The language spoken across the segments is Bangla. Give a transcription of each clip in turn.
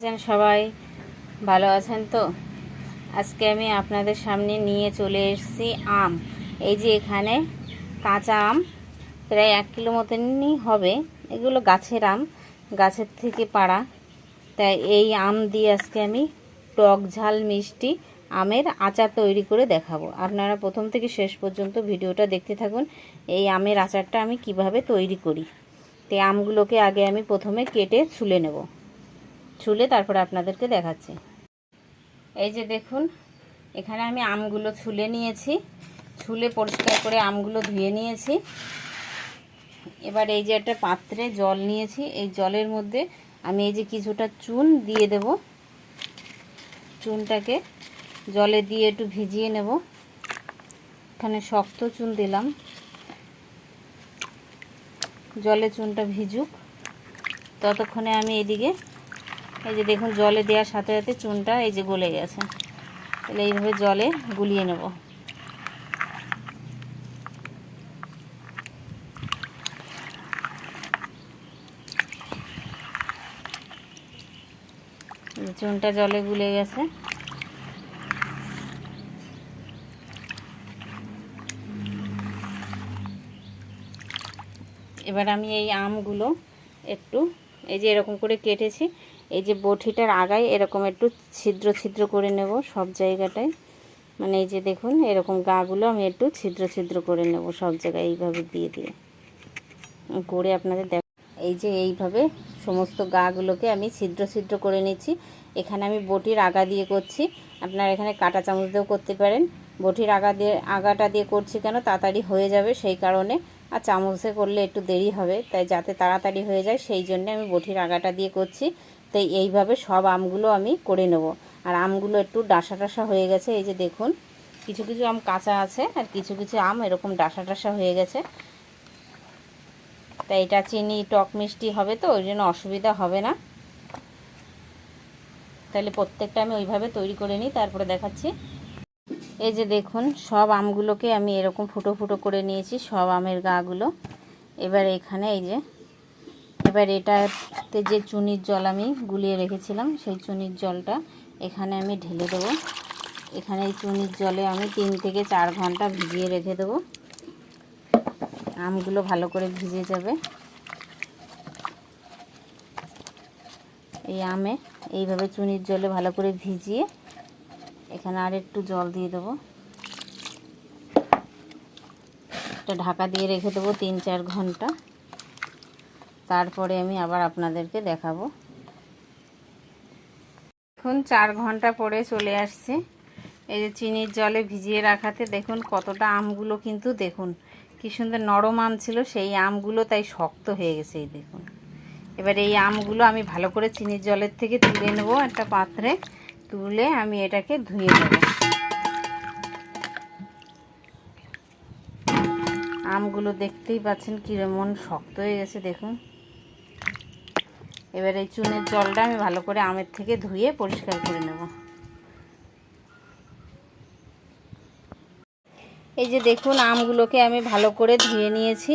আছেন সবাই? ভালো আছেন তো? আজকে আমি আপনাদের সামনে নিয়ে চলে এসেছি আম। এই যে এখানে কাঁচা আম, প্রায় এক কিলো মতনই হবে। এগুলো গাছের আম, গাছের থেকে পাড়া। তাই এই আম দিয়ে আজকে আমি টক ঝাল মিষ্টি আমের আচার তৈরি করে দেখাবো। আপনারা প্রথম থেকে শেষ পর্যন্ত ভিডিওটা দেখতে থাকুন, এই আমের আচারটা আমি কীভাবে তৈরি করি। তো আমগুলোকে আগে আমি প্রথমে কেটে ছুলে নেব। ছুলে তারপরে আপনাদেরকে দেখাচ্ছি। এই যে দেখুন, এখানে আমি আমগুলো ছুলে নিয়েছি। ছুলে পরিষ্কার করে আমগুলো ধুয়ে নিয়েছি। এবার এই যে একটা পাত্রে জল নিয়েছি। এই জলের মধ্যে আমি এই যে কিছুটা চুন দিয়ে দেব। চুনটাকে জলে দিয়ে একটু ভিজিয়ে নেব। এখানে শক্ত চুন দিলাম। জলে চুনটা ভিজুক। ততক্ষণে আমি এদিকে এই যে দেখুন, জলে দেওয়ার সাথে সাথে চুনটা এই যে গলে গেছে। তাহলে এইভাবে জলে গুলিয়ে নেব। চুনটা জলে গুলে গেছে। এবার আমি এই আমগুলো একটু, এই যে এরকম করে কেটেছি এই যে বটিটার আগায় এরকম একটু ছিদ্র ছিদ্র করে নেব সব জায়গাটায়। মানে এই যে দেখুন, এরকম গাগুলো আমি একটু ছিদ্র ছিদ্র করে নেব সব জায়গায়, এইভাবে দিয়ে দিয়ে। করে আপনাদের দেখ এই যে এইভাবে সমস্ত গাগুলোকে আমি ছিদ্র ছিদ্র করে নিচ্ছি। এখানে আমি বটির আগা দিয়ে করছি। আপনারা এখানে কাঁটা চামচ দিয়েও করতে পারেন। বটির আগা দিয়ে, আগাটা দিয়ে করছি কেন? তাড়াতাড়ি হয়ে যাবে সেই কারণে। আর চামচে করলে একটু দেরি হবে, তাই যাতে তাড়াতাড়ি হয়ে যায়, সেই জন্য আমি বটির আগাটা দিয়ে করছি। তাই এইভাবে সব আমগুলো আমি করে নেব। আর আমগুলো একটু ডাসা টাসা হয়ে গেছে, এই যে দেখুন, কিছু কিছু আম কাঁচা আছে আর কিছু কিছু আম এরকম ডাসা টাসা হয়ে গেছে। তাই এটা চিনি, টক মিষ্টি হবে তো, ওই জন্য অসুবিধা হবে না। তাহলে প্রত্যেকটা আমি ওইভাবে তৈরি করে নিই, তারপরে দেখাচ্ছি। এই যে দেখুন, সব আমগুলোকে আমি এরকম ফুটো ফুটো করে নিয়েছি, সব আমের গাগুলো। এবার এখানে এই যে এবার এটাতে যে চুনির জল আমি গুলিয়ে রেখেছিলাম, সেই চুনির জলটা এখানে আমি ঢেলে দেবো। এখানে এই চুনির জলে আমি তিন থেকে চার ঘণ্টা ভিজিয়ে রেখে দেবো। আমগুলো ভালো করে ভিজে যাবে। এই আমে এইভাবে চুনির জলে ভালো করে ভিজিয়ে এখানে আর একটু জল দিয়ে দেবো। একটা ঢাকা দিয়ে রেখে দেবো তিন চার ঘণ্টা। তারপরে আমি আবার আপনাদেরকে দেখাবো। এখন চার ঘণ্টা পরে চলে আসছে। এই যে চিনির জলে ভিজিয়ে রাখাতে দেখুন কতটা আমগুলো কিন্তু দেখুন, কি সুন্দর নরম আম ছিল, সেই আমগুলো তাই শক্ত হয়ে গেছে এই দেখুন। এবার এই আমগুলো আমি ভালো করে চিনির জলের থেকে তুলে নেব একটা পাত্রে, তুলে আমি এটাকে ধুয়ে নেব। আমগুলো দেখতেই পাচ্ছেন কীরমন শক্ত হয়ে গেছে, দেখুন। এবার এই চুনের জলটা আমি ভালো করে আমের থেকে ধুয়ে পরিষ্কার করে নেব। এই যে দেখুন, আমগুলোকে আমি ভালো করে ধুয়ে নিয়েছি,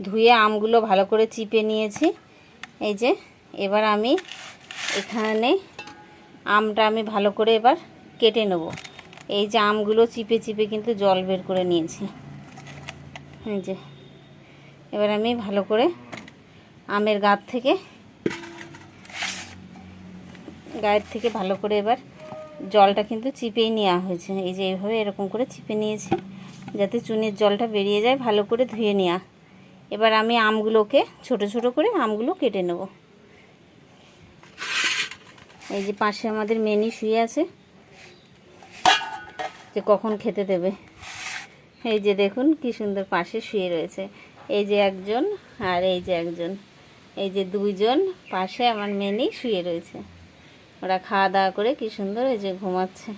ধুয়ে আমগুলো ভালো করে চিপে নিয়েছি। এই যে, এবার আমি এখানে আমটা আমি ভালো করে এবার কেটে নেব। এই যে আমগুলো চিপে চিপে কিন্তু জল বের করে নিয়েছি। এই যে, এবার আমি ভালো করে আমের গাছ থেকে গায়ের থেকে ভালো করে এবার জলটা কিন্তু চিপেই নেওয়া হয়েছে। এই যে এইভাবে এরকম করে চিপে নিয়েছি, যাতে চুনের জলটা বেরিয়ে যায়, ভালো করে ধুয়ে নেওয়া। এবার আমি আমগুলোকে, ছোট ছোট করে আমগুলো কেটে নেব। এই যে পাশে আমাদের মেনি শুয়ে আছে, যে কখন খেতে দেবে। এই যে দেখুন কি সুন্দর পাশে শুয়ে রয়েছে। এই যে একজন আর এই যে একজন। এই যে দুইজন পাশে আমার মেনি শুয়ে রয়েছে। ওরা খাওয়া দাওয়া করে কি সুন্দর এই যে ঘুমাচ্ছে।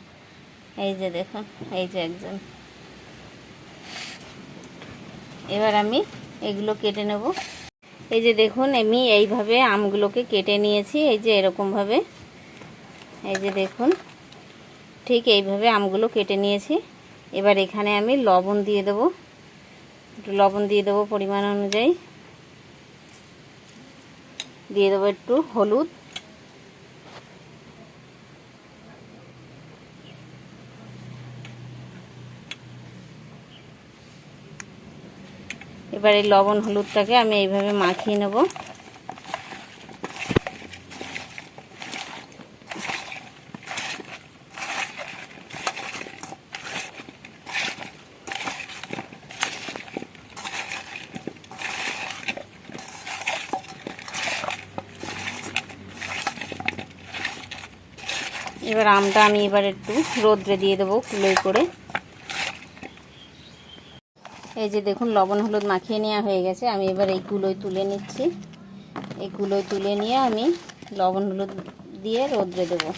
এই যে দেখুন এই যে একজন। এবার আমি এগুলো কেটে নেব। এই যে দেখুন, আমি এইভাবে আমগুলোকে কেটে নিয়েছি, এই যে এরকমভাবে। এই যে দেখুন, ঠিক এইভাবে আমগুলো কেটে নিয়েছি। এবার এখানে আমি লবণ দিয়ে দেবো। একটু লবণ দিয়ে দেবো পরিমাণ অনুযায়ী। দিয়ে দেবো একটু হলুদ। এবার লবণ হলুদটাকে আমি এইভাবে মাখিয়ে নেব। এবার আমটা আমি এবার একটু রোদ্রে দিয়ে দেবো কুলোই করে। এই যে দেখুন, লবণ হলুদ মাখিয়ে নেওয়া হয়ে গেছে। আমি এবার এই কুলোই তুলে নিচ্ছি। এই কুলোই তুলে নিয়ে আমি লবণ হলুদ দিয়ে রোদ্রে দেবো।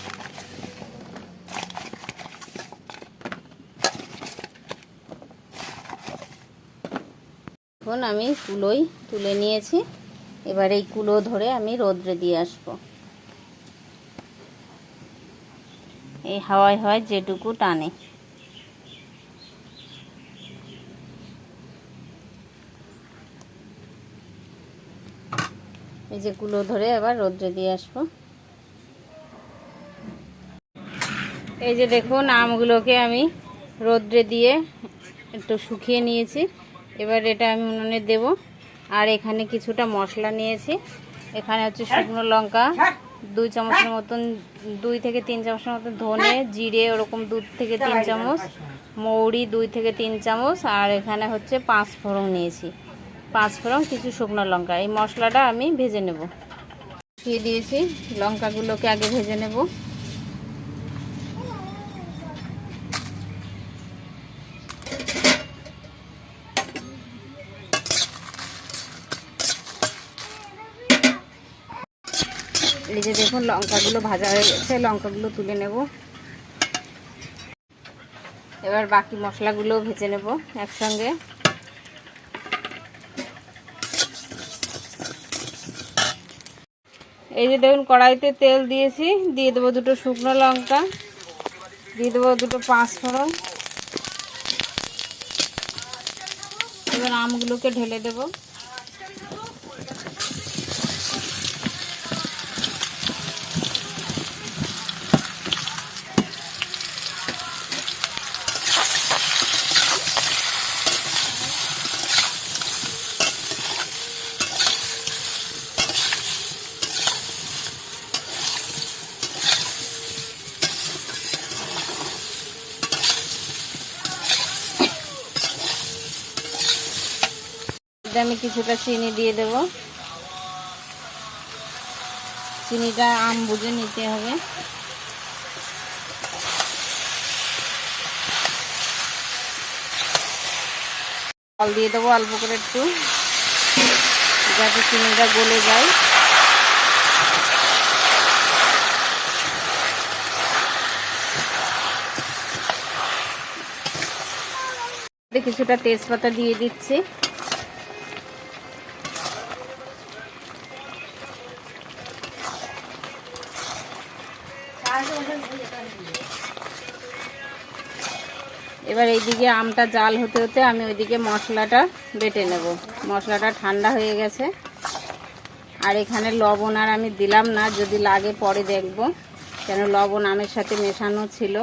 এখন আমি কুলোই তুলে নিয়েছি। এবার এই কুলো ধরে আমি রোদ্রে দিয়ে আসব। এই হাওয়ায় হয় যেটুকু টানে। এই যে গুলো ধরে আবার রোদ্রে দিয়ে আসব। এই যে দেখুন, আমগুলোকে আমি রোদ্রে দিয়ে একটু শুকিয়ে নিয়েছি। এবার এটা আমি উনুনে দেব। আর এখানে কিছুটা মশলা নিয়েছি। এখানে হচ্ছে শুকনো লঙ্কা, দুই চামচের মতন, দুই থেকে তিন চামচের মতন ধনে জিরে, ওরকম দু থেকে তিন চামচ, মৌরি, দুই থেকে তিন চামচ, আর এখানে হচ্ছে পাঁচ ফোড়ন নিয়েছি। পাঁচ ফোড়ন, কিছু শুকনো লঙ্কা। এই মশলাটা আমি ভেজে নেব। দিয়ে দিয়েছি, লঙ্কাগুলোকে আগে ভেজে নেব। এই যে দেখুন, লঙ্কাগুলো ভাজা হয়ে গেছে, লঙ্কাগুলো তুলে নেব। এবার বাকি মশলাগুলো ভেজে নেব একসঙ্গে। এই যে দেখুন কড়াইতে তেল দিয়েছি, দিয়ে দেবো দুটো শুকনো লঙ্কা, দিয়ে দেবো দুটো পাঁচ ফোড়ন এবার আমগুলোকে ঢেলে দেবো। আমি কিছুটা চিনি দিয়ে দেব। চিনিটা আম বুঝে নিতে হবে। জল দিয়ে দেবো অল্প করে একটু। যাতে চিনিটা গলে যায়। কিছুটা তেজপাতা দিয়ে দিচ্ছি। এবার এইদিকে আমটা জাল হতে হতে আমি ওইদিকে মশলাটা বেটে নেব। মশলাটা ঠান্ডা হয়ে গেছে। আর এখানে লবণ আর আমি দিলাম না, যদি লাগে পরে দেখব। কেন লবণ আমের সাথে মেশানো ছিল।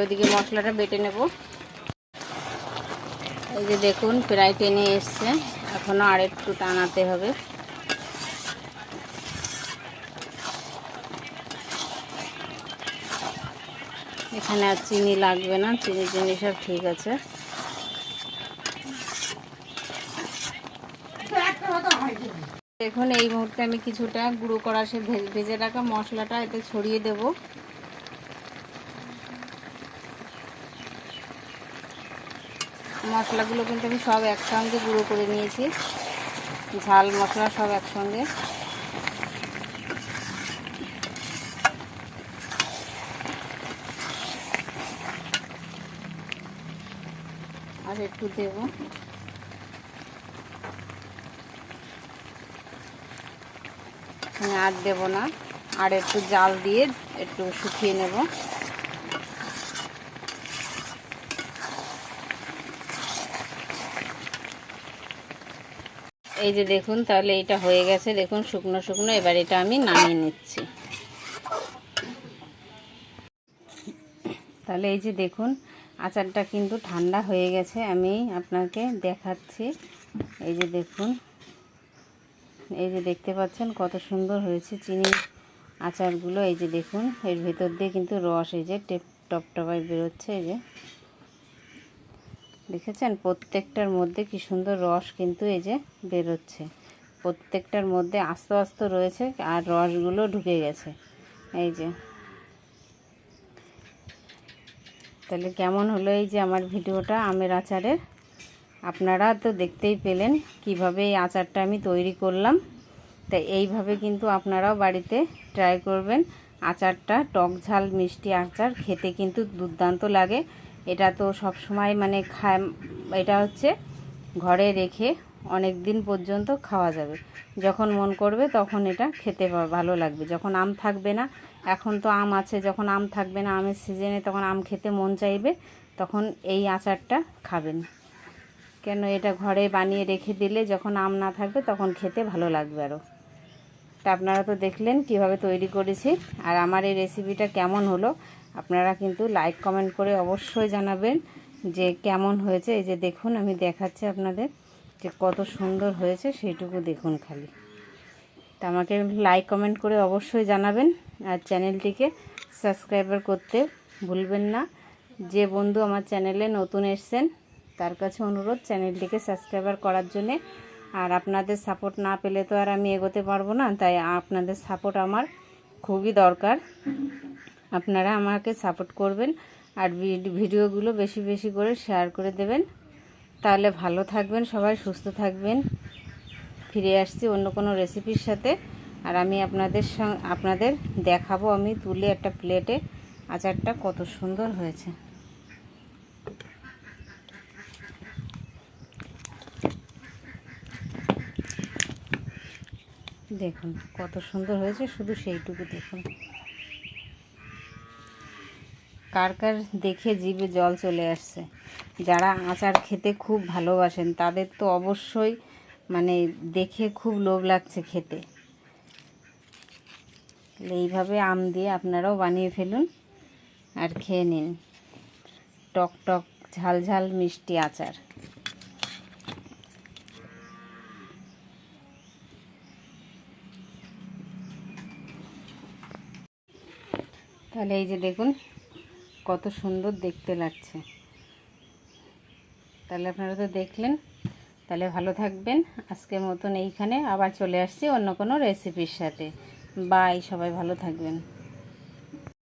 ওইদিকে মশলাটা বেটে নেব। এই যে দেখুন, প্রায় টেনে এসছে। এখনও আর একটু টানাতে হবে। এখানে আর চিনি লাগবে না, চিনি চিনি সব ঠিক আছে। দেখুন, এই মুহূর্তে আমি কিছুটা গুঁড়ো করা সে ভেজে রাখা মশলাটা এতে ছড়িয়ে দেব। মশলাগুলো কিন্তু আমি সব একসঙ্গে গুঁড়ো করে নিয়েছি। ঝাল মশলা সব একসঙ্গে। আর একটু দেব। আর দেব না, আর একটু জাল দিয়ে একটু শুকিয়ে নেব। এই যে দেখুন, তাহলে এটা হয়ে গেছে। দেখুন, শুকনো শুকনো, এবার এটা আমি নামিয়ে নিচ্ছি। তাহলে এই যে দেখুন আচারটা কিন্তু ঠান্ডা হয়ে গেছে, আমি আপনাকে দেখাচ্ছি। এই যে দেখুন, এই যে দেখতে পাচ্ছেন কত সুন্দর হয়েছে চিনি আচারগুলো। এই যে দেখুন, এর ভেতর দিয়ে কিন্তু রস, এই যে টেপ, টপ টপায় বেরোচ্ছে, এই যে। দেখেছেন? প্রত্যেকটার মধ্যে কি সুন্দর রস কিন্তু এই যে বেরোচ্ছে। প্রত্যেকটার মধ্যে আস্তে আস্তে রয়েছে আর রসগুলো ঢুকে গেছে। এই যে তাহলে কেমন হলো এই যে আমার ভিডিওটা আমের আচারের? আপনারা তো দেখতেই পেলেন কীভাবে এই আচারটা আমি তৈরি করলাম। তাই এইভাবে কিন্তু আপনারাও বাড়িতে ট্রাই করবেন। আচারটা টক ঝাল মিষ্টি আচার খেতে কিন্তু দুর্দান্ত লাগে। এটা তো সব সময় মানে খায়, এটা হচ্ছে ঘরে রেখে অনেক দিন পর্যন্ত খাওয়া যাবে। যখন মন করবে তখন এটা খেতে ভালো লাগবে। যখন আম থাকবে না, এখন তো আম আছে, যখন আম থাকবে না আমের সিজনে তখন আম খেতে মন চাইবে, তখন এই আচারটা খাবেন। কেন এটা ঘরে বানিয়ে রেখে দিলে যখন আম না থাকবে তখন খেতে ভালো লাগবে আরও তা আপনারা তো দেখলেন কীভাবে তৈরি করেছি, আর আমার এই রেসিপিটা কেমন হলো, আপনারা কিন্তু লাইক কমেন্ট করে অবশ্যই জানাবেন যে কেমন হয়েছে। এই যে দেখুন, আমি দেখাচ্ছি আপনাদের। যে কত সুন্দর হয়েছে সেইটুকু দেখুন খালি। তা আমাকে লাইক কমেন্ট করে অবশ্যই জানাবেন আর চ্যানেলটিকে সাবস্ক্রাইবার করতে ভুলবেন না। যে বন্ধু আমার চ্যানেলে নতুন এসছেন, তার কাছে অনুরোধ চ্যানেলটিকে সাবস্ক্রাইবার করার জন্যে। আর আপনাদের সাপোর্ট না পেলে তো আর আমি এগোতে পারব না, তাই আপনাদের সাপোর্ট আমার খুবই দরকার। আপনারা আমাকে সাপোর্ট করবেন আর ভিড- ভিডিওগুলো বেশি বেশি করে শেয়ার করে দেবেন। তাহলে ভালো থাকবেন, সবাই সুস্থ থাকবেন। ফিরে আসছি অন্য কোনো রেসিপির সাথে। আর আমি আপনাদের আপনাদের দেখাবো আমি তুলে একটা প্লেটে আচারটা কত সুন্দর হয়েছে। দেখুন কত সুন্দর হয়েছে, শুধু সেইটুকু দেখুন। কার কার দেখে জিভে জল চলে আসছে। যারা আচার খেতে খুব ভালোবাসেন, তাদের তো অবশ্যই মানে দেখে খুব লোভ লাগছে খেতে। এইভাবে আম দিয়ে আপনারাও বানিয়ে ফেলুন আর খেয়ে নিন। টক টক, ঝাল ঝাল, মিষ্টি আচার। তাহলে এই যে দেখুন কত সুন্দর দেখতে লাগছে। তাহলে আপনারা তো দেখলেন। তাহলে ভালো থাকবেন। আজকের মতন এইখানে আবার চলে আসছি অন্য কোনো রেসিপির সাথে। বাই সবাই ভালো থাকবেন।